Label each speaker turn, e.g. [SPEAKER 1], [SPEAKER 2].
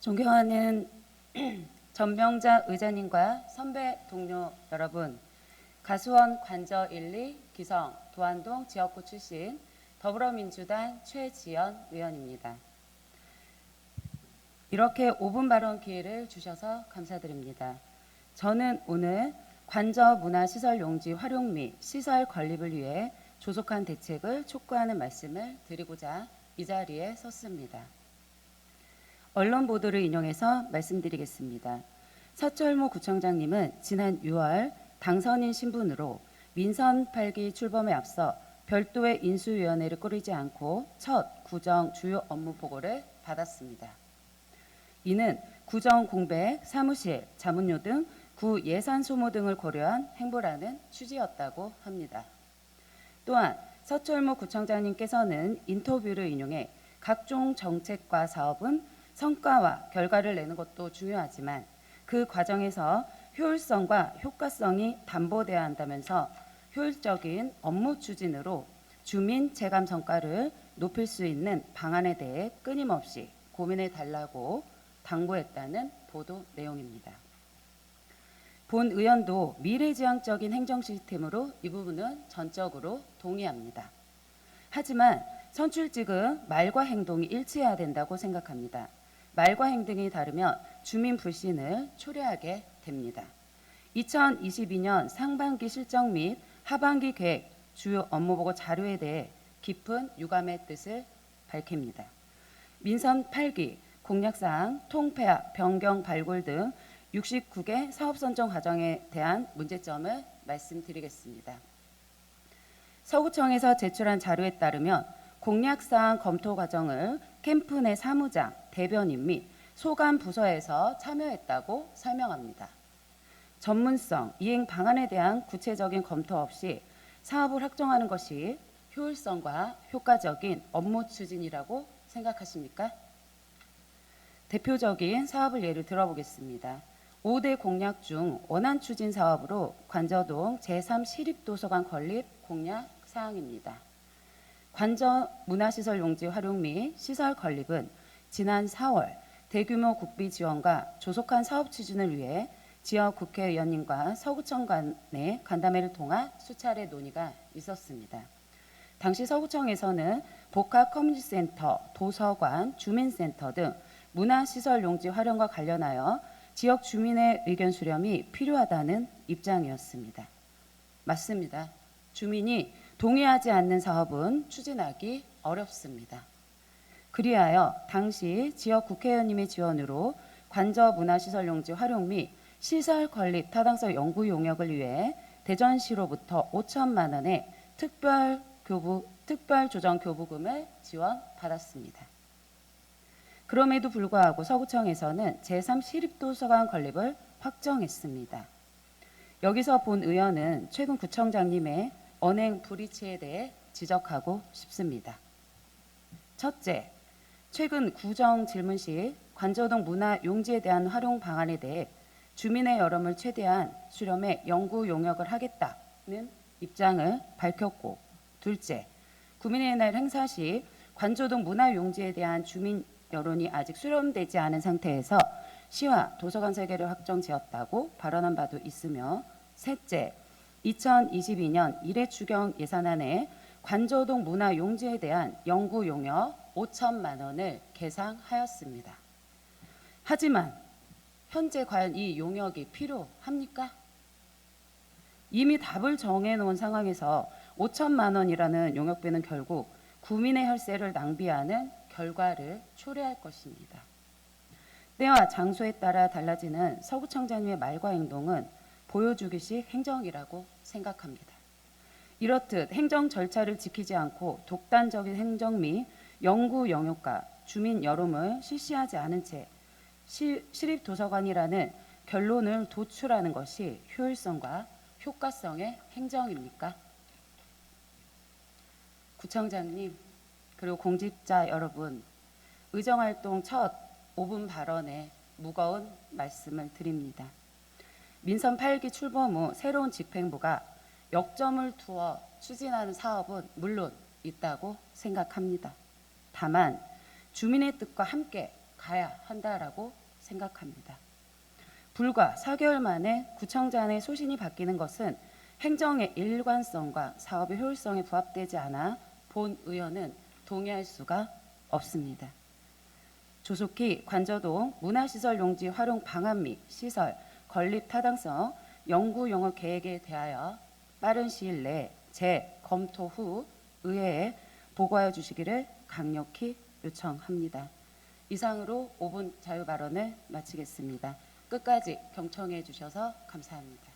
[SPEAKER 1] 존경하는 전병자 의장님과 선배 동료 여러분, 가수원 관저 1, 2 기성 도안동 지역구 출신 더불어민주당 최지연 의원입니다. 이렇게 5분 발언 기회를 주셔서 감사드립니다. 저는 오늘 관저 문화시설 용지 활용 및 시설 건립을 위해 조속한 대책을 촉구하는 말씀을 드리고자 이 자리에 섰습니다. 언론 보도를 인용해서 말씀드리겠습니다. 서철모 구청장님은 지난 6월 당선인 신분으로 민선 8기 출범에 앞서 별도의 인수위원회를 꾸리지 않고 첫 구정 주요 업무 보고를 받았습니다. 이는 구정 공백, 사무실, 자문료 등 구 예산 소모 등을 고려한 행보라는 취지였다고 합니다. 또한 서철모 구청장님께서는 인터뷰를 인용해 각종 정책과 사업은 성과와 결과를 내는 것도 중요하지만 그 과정에서 효율성과 효과성이 담보돼야 한다면서 효율적인 업무 추진으로 주민 체감 성과를 높일 수 있는 방안에 대해 끊임없이 고민해 달라고 당부했다는 보도 내용입니다. 본 의원도 미래지향적인 행정 시스템으로 이 부분은 전적으로 동의합니다. 하지만 선출직은 말과 행동이 일치해야 된다고 생각합니다. 말과 행동이 다르면 주민 불신을 초래하게 됩니다. 2022년 상반기 실적 및 하반기 계획 주요 업무 보고 자료에 대해 깊은 유감의 뜻을 밝힙니다. 민선 8기 공약사항 통폐합 변경 발굴 등 69개 사업 선정 과정에 대한 문제점을 말씀드리겠습니다. 서구청에서 제출한 자료에 따르면 공약사항 검토 과정을 캠프 내 사무장, 대변인 및 소관 부서에서 참여했다고 설명합니다. 전문성, 이행 방안에 대한 구체적인 검토 없이 사업을 확정하는 것이 효율성과 효과적인 업무 추진이라고 생각하십니까? 대표적인 사업을 예를 들어보겠습니다. 5대 공약 중 원안 추진 사업으로 관저동 제3 시립도서관 건립 공약 사항입니다. 관저 문화시설 용지 활용 및 시설 건립은 지난 4월 대규모 국비 지원과 조속한 사업 추진을 위해 지역 국회의원님과 서구청 간의 간담회를 통한 수차례 논의가 있었습니다. 당시 서구청에서는 복합 커뮤니티 센터, 도서관, 주민센터 등 문화시설 용지 활용과 관련하여 지역 주민의 의견 수렴이 필요하다는 입장이었습니다. 맞습니다. 주민이 동의하지 않는 사업은 추진하기 어렵습니다. 그리하여 당시 지역 국회의원님의 지원으로 관저 문화시설 용지 활용 및 시설 건립 타당성 연구 용역을 위해 대전시로부터 5천만 원의 특별 교부 특별 조정 교부금을 지원받았습니다. 그럼에도 불구하고 서구청에서는 제3 시립도서관 건립을 확정했습니다. 여기서 본 의원은 최근 구청장님의 언행 불이치에 대해 지적하고 싶습니다. 첫째, 최근 구정 질문 시 관저동 문화 용지에 대한 활용 방안에 대해 주민의 여론을 최대한 수렴해 연구 용역을 하겠다는 입장을 밝혔고 둘째, 구민의 날 행사 시 관저동 문화 용지에 대한 주민 여론이 아직 수렴되지 않은 상태에서 시와 도서관 설계를 확정 지었다고 발언한 바도 있으며 셋째, 2022년 1회 추경 예산안에 관저동 문화 용지에 대한 연구 용역 5천만 원을 계상하였습니다. 하지만 현재 과연 이 용역이 필요합니까? 이미 답을 정해놓은 상황에서 5천만 원이라는 용역비는 결국 구민의 혈세를 낭비하는 결과를 초래할 것입니다. 때와 장소에 따라 달라지는 서구청장님의 말과 행동은 보여주기식 행정이라고 생각합니다. 이렇듯 행정 절차를 지키지 않고 독단적인 행정 및 연구 영역과 주민 여론을 실시하지 않은 채 시, 시립도서관이라는 결론을 도출하는 것이 효율성과 효과성의 행정입니까? 구청장님 그리고 공직자 여러분 의정활동 첫 5분 발언에 무거운 말씀을 드립니다. 민선 8기 출범 후 새로운 집행부가 역점을 두어 추진하는 사업은 물론 있다고 생각합니다. 다만 주민의 뜻과 함께 가야 한다라고 생각합니다. 불과 4개월 만에 구청장의 소신이 바뀌는 것은 행정의 일관성과 사업의 효율성에 부합되지 않아 본 의원은 동의할 수가 없습니다. 조속히 관저동 문화시설 용지 활용 방안 및 시설 건립 타당성 연구 용역 계획에 대하여 빠른 시일 내에 재검토 후 의회에 보고하여 주시기를 강력히 요청합니다. 이상으로 5분 자유 발언을 마치겠습니다. 끝까지 경청해 주셔서 감사합니다.